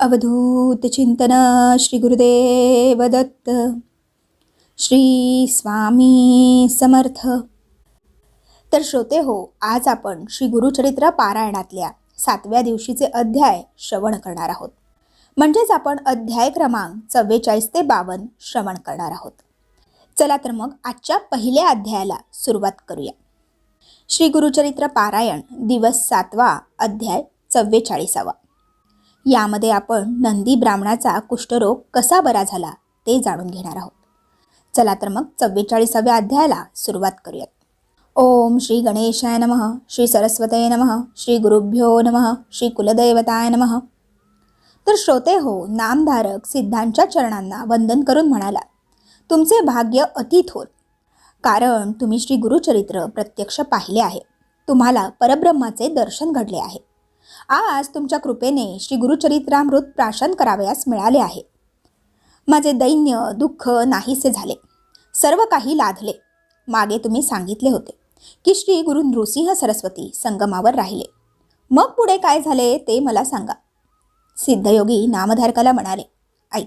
अवधूत चिंतन श्री गुरुदेव दत्त श्री स्वामी समर्थ। तर श्रोते हो आज आपण श्री गुरुचरित्र पारायणातल्या सातव्या दिवशीचे अध्याय श्रवण करणार आहोत. म्हणजेच आपण अध्याय क्रमांक चव्वेचाळीस ते बावन्न श्रवण करणार आहोत. चला तर मग आजच्या पहिल्या अध्यायाला सुरुवात करूया. श्री गुरुचरित्र पारायण दिवस सातवा अध्याय चव्वेचाळीसावा. यामध्ये आपण नंदी ब्राह्मणाचा कुष्ठरोग कसा बरा झाला ते जाणून घेणार आहोत. चला तर मग चव्वेचाळीसाव्या अध्यायाला सुरुवात करूयात. ओम श्री गणेशाय नमः श्री सरस्वतय नमः श्री गुरुभ्यो नमः श्री कुलदैवताय नमः. तर श्रोते हो नामधारक सिद्धांच्या चरणांना वंदन करून म्हणाला तुमचे भाग्य अति थोर. कारण तुम्ही श्री गुरुचरित्र प्रत्यक्ष पाहिले आहे. तुम्हाला परब्रह्माचे दर्शन घडले आहे. आज तुमच्या कृपेने श्री गुरुचरित्रामृत प्राशन करावयास मिळाले आहे. माझे दैन्य दुःख नाहीसे झाले. सर्व काही लाधले मागे तुम्ही सांगितले होते की श्री गुरु नृसिंह सरस्वती संगमावर राहिले. मग पुढे काय झाले ते मला सांगा. सिद्धयोगी नामधारकाला म्हणाले आई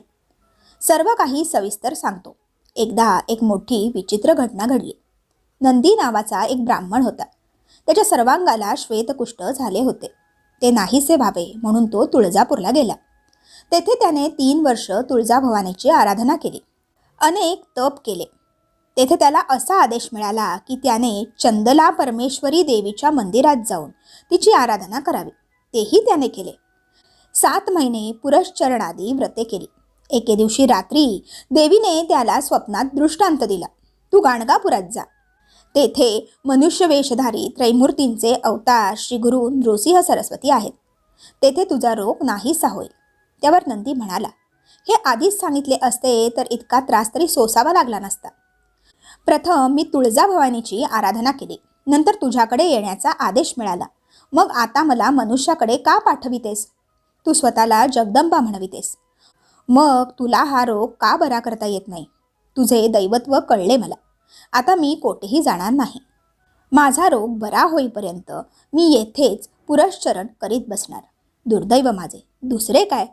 सर्व काही सविस्तर सांगतो. एकदा एक मोठी विचित्र घटना घडली. नंदी नावाचा एक ब्राह्मण होता. त्याच्या सर्वांगाला श्वेतकुष्ठ झाले होते. ते नाहीसे व्हावे म्हणून तो तुळजापूरला गेला. तेथे त्याने तीन वर्ष तुळजाभवानीची आराधना केली. अनेक तप केले. तेथे त्याला असा आदेश मिळाला की त्याने चंदला परमेश्वरी देवीच्या मंदिरात जाऊन तिची आराधना करावी. तेही त्याने केले. सात महिने पुरश्चरणादी व्रते केली. एके दिवशी रात्री देवीने त्याला स्वप्नात दृष्टांत दिला. तू गाणगापुरात जा. तेथे मनुष्यवेशधारी त्रैमूर्तींचे अवतार श्री गुरु नृसिंह सरस्वती आहेत. तेथे तुझा रोग नाहीसा होईल. त्यावर नंदी म्हणाला हे आधीच सांगितले असते तर इतका त्रास तरी सोसावा लागला नसता. प्रथम मी तुळजाभवानीची आराधना केली. नंतर तुझ्याकडे येण्याचा आदेश मिळाला. मग आता मला मनुष्याकडे का पाठवितेस? तू स्वतःला जगदंबा म्हणवितेस. मग तुला हा रोग का बरा करता येत नाही? तुझे दैवत्व कळले मला. आता मी कोठेही जाणार नाही. माझा रोग बरा होईपर्यंत मी येथेच पुरश्चरण करीत बसणार. दुर्दैव माझे. दुसरे काय?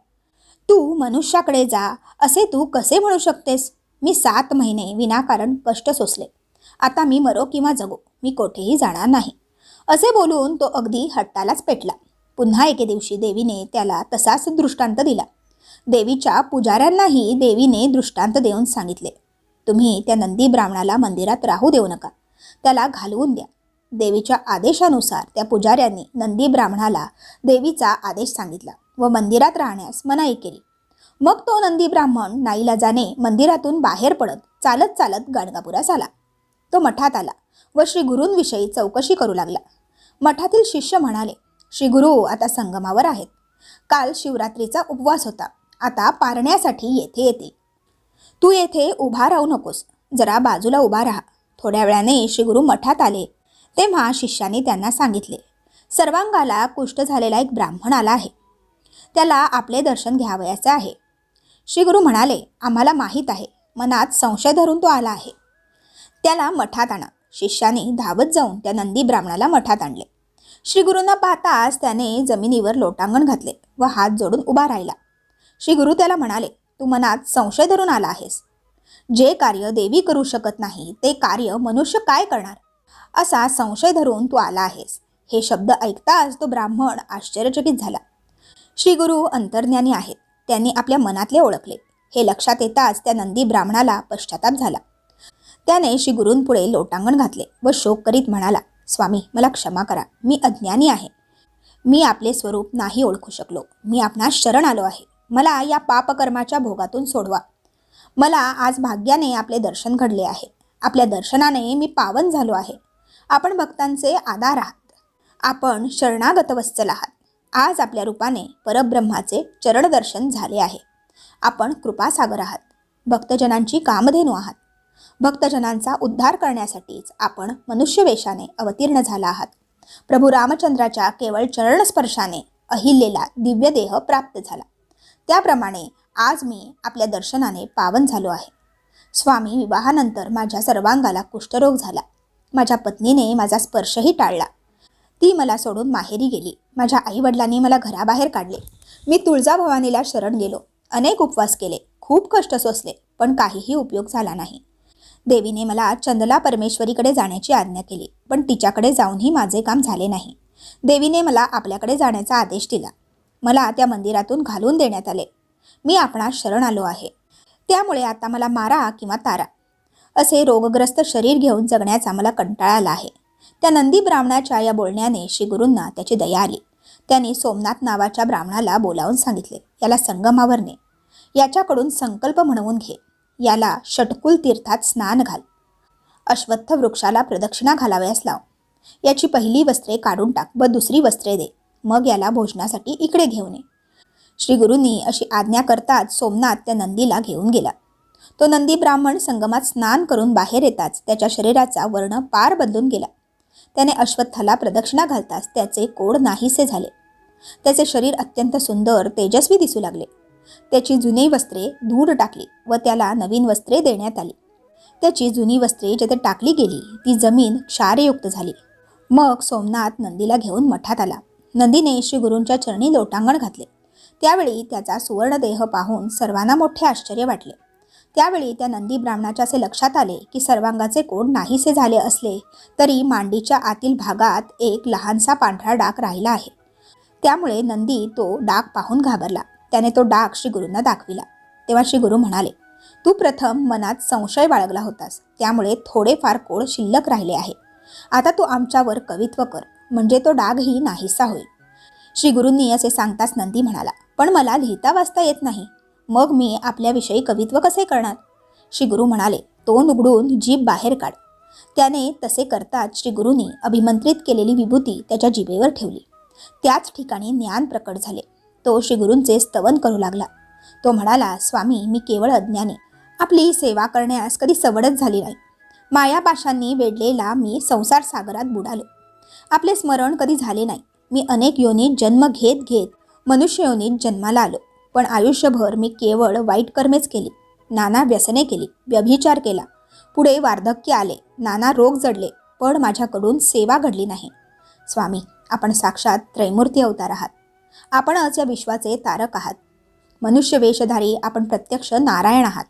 तू मनुष्याकडे जा असे तू कसे म्हणू शकतेस? मी सात महिने विनाकारण कष्ट सोसले. आता मी मरो किंवा जगो. मी कोठेही जाणार नाही. असे बोलून तो अगदी हट्टालाच पेटला. पुन्हा एके दिवशी देवीने त्याला तसाच दृष्टांत दिला. देवीच्या पुजाऱ्यांनाही देवीने दृष्टांत देऊन सांगितले. तुम्ही त्या नंदी ब्राह्मणाला मंदिरात राहू देऊ नका. त्याला घालवून द्या. देवीच्या आदेशानुसार त्या पुजाऱ्यांनी नंदी ब्राह्मणाला देवीचा आदेश सांगितला व मंदिरात राहण्यास मनाई केली. मग तो नंदी ब्राह्मण नाईलाजाने मंदिरातून बाहेर पडत चालत चालत गाणगापुरास आला. तो मठात आला व श्री गुरूंविषयी चौकशी करू लागला. मठातील शिष्य म्हणाले श्री गुरु आता संगमावर आहेत. काल शिवरात्रीचा उपवास होता. आता पारण्यासाठी येथे येतील तू येथे उभा राहू नकोस. जरा बाजूला उभा राहा. थोड्या वेळाने श्रीगुरु मठात आले. तेव्हा शिष्याने त्यांना सांगितले सर्वांगाला कुष्ठ झालेला एक ब्राह्मण आला आहे. त्याला आपले दर्शन घ्यावयाचे आहे. श्री गुरु म्हणाले आम्हाला माहीत आहे. मनात संशय धरून तो आला आहे. त्याला मठात आणा. शिष्याने धावत जाऊन त्या नंदी ब्राह्मणाला मठात आणले. श्रीगुरूंना पाहताच त्याने जमिनीवर लोटांगण घातले व हात जोडून उभा राहिला. श्री गुरु त्याला म्हणाले तू मनात संशय धरून आला आहेस. जे कार्य देवी करू शकत नाही ते कार्य मनुष्य काय करणार? असा संशय धरून तू आला आहेस. हे शब्द ऐकताच तो ब्राह्मण आश्चर्यचकित झाला. श्री गुरु अंतर्ज्ञानी आहेत. त्यांनी आपल्या मनातले ओळखले. हे लक्षात येताच त्या नंदी ब्राह्मणाला पश्चाताप झाला. त्याने श्री गुरूंपुढे लोटांगण घातले व शोक करीत म्हणाला स्वामी मला क्षमा करा. मी अज्ञानी आहे. मी आपले स्वरूप नाही ओळखू शकलो. मी आपणास शरण आलो आहे. मला या पापकर्माच्या भोगातून सोडवा. मला आज भाग्याने आपले दर्शन घडले आहे. आपल्या दर्शनाने मी पावन झालो आहे. आपण भक्तांचे आधार आहात. आपण शरणागत वत्सल आहात. आज आपल्या रूपाने परब्रह्माचे चरणदर्शन झाले आहे. आपण कृपासागर आहात. भक्तजनांची कामधेनू आहात. भक्तजनांचा उद्धार करण्यासाठीच आपण मनुष्यवेशाने अवतीर्ण झाला आहात. प्रभू रामचंद्राच्या केवळ चरणस्पर्शाने अहिल्येला दिव्य देह प्राप्त झाला. त्याप्रमाणे आज मी आपल्या दर्शनाने पावन झालो आहे. स्वामी विवाहानंतर माझ्या सर्वांगाला कुष्ठरोग झाला. माझ्या पत्नीने माझा स्पर्शही टाळला. ती मला सोडून माहेरी गेली. माझ्या आईवडिलांनी मला घराबाहेर काढले. मी तुळजाभवानीला शरण गेलो. अनेक उपवास केले. खूप कष्ट सोसले पण काहीही उपयोग झाला नाही. देवीने मला चंदला परमेश्वरीकडे जाण्याची आज्ञा केली पण तिच्याकडे जाऊनही माझे काम झाले नाही. देवीने मला आपल्याकडे जाण्याचा आदेश दिला. मला त्या मंदिरातून घालून देण्यात आले. मी आपणास शरण आलो आहे. त्यामुळे आता मला मारा किंवा तारा. असे रोगग्रस्त शरीर घेऊन जगण्याचा मला कंटाळा आला आहे. त्या नंदी ब्राह्मणाच्या या बोलण्याने श्री गुरूंना त्याची दया आली. त्यांनी सोमनाथ नावाच्या ब्राह्मणाला बोलावून सांगितले याला संगमावर ने याच्याकडून संकल्प म्हणवून घे. याला षटकुल तीर्थात स्नान घाल. अश्वत्थ वृक्षाला प्रदक्षिणा घालावयास लाव. याची पहिली वस्त्रे काढून टाक व दुसरी वस्त्रे दे. मग याला भोजनासाठी इकडे घेऊन ये. श्रीगुरूंनी अशी आज्ञा करताच सोमनाथ त्या नंदीला घेऊन गेला. तो नंदी ब्राह्मण संगमात स्नान करून बाहेर येताच त्याच्या शरीराचा वर्ण पार बदलून गेला. त्याने अश्वत्थाला प्रदक्षिणा घालताच त्याचे कोड नाहीसे झाले. त्याचे शरीर अत्यंत सुंदर तेजस्वी दिसू लागले. त्याची जुनी वस्त्रे धूळ टाकली व त्याला नवीन वस्त्रे देण्यात आली. त्याची जुनी वस्त्रे जेथे टाकली गेली ती जमीन क्षारयुक्त झाली. मग सोमनाथ नंदीला घेऊन मठात आला. नंदीने श्री गुरूंच्या चरणी लोटांगण घातले. त्यावेळी त्याचा सुवर्णदेह पाहून सर्वांना मोठे आश्चर्य वाटले. त्यावेळी त्या नंदी ब्राह्मणाच्या असे लक्षात आले की सर्वांगाचे कोड नाहीसे झाले असले तरी मांडीच्या आतील भागात एक लहानसा पांढरा डाक राहिला आहे. त्यामुळे नंदी तो डाक पाहून घाबरला. त्याने तो डाक श्री गुरूंना दाखविला. तेव्हा श्री गुरु म्हणाले तू प्रथम मनात संशय बाळगला होतास. त्यामुळे थोडेफार कोड शिल्लक राहिले आहे. आता तू आमच्यावर कवित्व कर. म्हणजे तो डागही नाहीसा होईल. श्री गुरूंनी असे सांगताच नंदी म्हणाला पण मला लिहिता वाचता येत नाही. मग मी आपल्याविषयी कवित्व कसे करणार? श्री गुरु म्हणाले तोंड उघडून जीभ बाहेर काढ. त्याने तसे करताच श्री गुरूंनी अभिमंत्रित केलेली विभूती त्याच्या जिभेवर ठेवली. त्याच ठिकाणी ज्ञान प्रकट झाले. तो श्री गुरूंचे स्तवन करू लागला. तो म्हणाला स्वामी मी केवळ अज्ञानी. आपली सेवा करण्यास कधी सवडच झाली नाही. मायापाशांनी वेढलेला मी संसार सागरात बुडालो. आपले स्मरण कधी झाले नाही. मी अनेक योनीत जन्म घेत घेत मनुष्य योनीत जन्माला आलो. पण आयुष्यभर मी केवळ वाईट कर्मेच केली. नाना व्यसने केली व्यभिचार केला. पुढे वार्धक्य आले नाना रोग जडले पण माझ्याकडून सेवा घडली नाही. स्वामी आपण साक्षात त्रैमूर्ती अवतार आहात. आपणच या विश्वाचे तारक आहात. मनुष्य वेशधारी आपण प्रत्यक्ष नारायण आहात.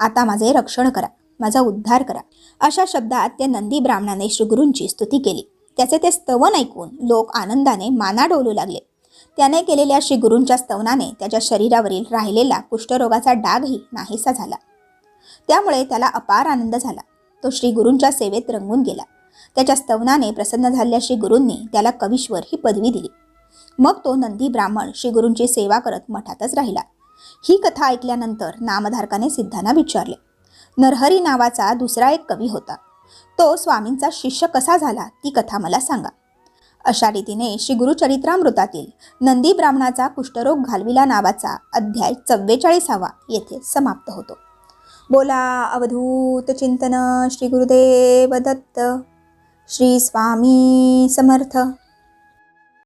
आता माझे रक्षण करा माझा उद्धार करा. अशा शब्दात त्या नंदी ब्राह्मणाने श्रीगुरूंची स्तुती केली. त्याचे ते स्तवन ऐकून लोक आनंदाने माना डोलू लागले. त्याने केलेल्या श्री गुरूंच्या स्तवनाने त्याच्या शरीरावरील राहिलेला कुष्ठरोगाचा डागही नाहीसा झाला. त्यामुळे त्याला अपार आनंद झाला. तो श्री गुरूंच्या सेवेत रंगून गेला. त्याच्या स्तवनाने प्रसन्न झालेल्या श्री गुरूंनी त्याला कवीश्वर ही पदवी दिली. मग तो नंदी ब्राह्मण श्री गुरूंची सेवा करत मठातच राहिला. ही कथा ऐकल्यानंतर नामधारकाने सिद्धांना विचारले. नरहरी नावाचा दुसरा एक कवी होता. तो स्वामींचा शिष्य कसा झाला ती कथा मला सांगा. अशा रीतीने श्री गुरुचरित्रामृतातील नंदी ब्राह्मणाचा कुष्ठरोग घालविला नावाचा अध्याय चव्वेचाळीसावा येथे समाप्त होतो. बोला अवधूत चिंतन श्री गुरुदेव दत्त. श्री स्वामी समर्थ.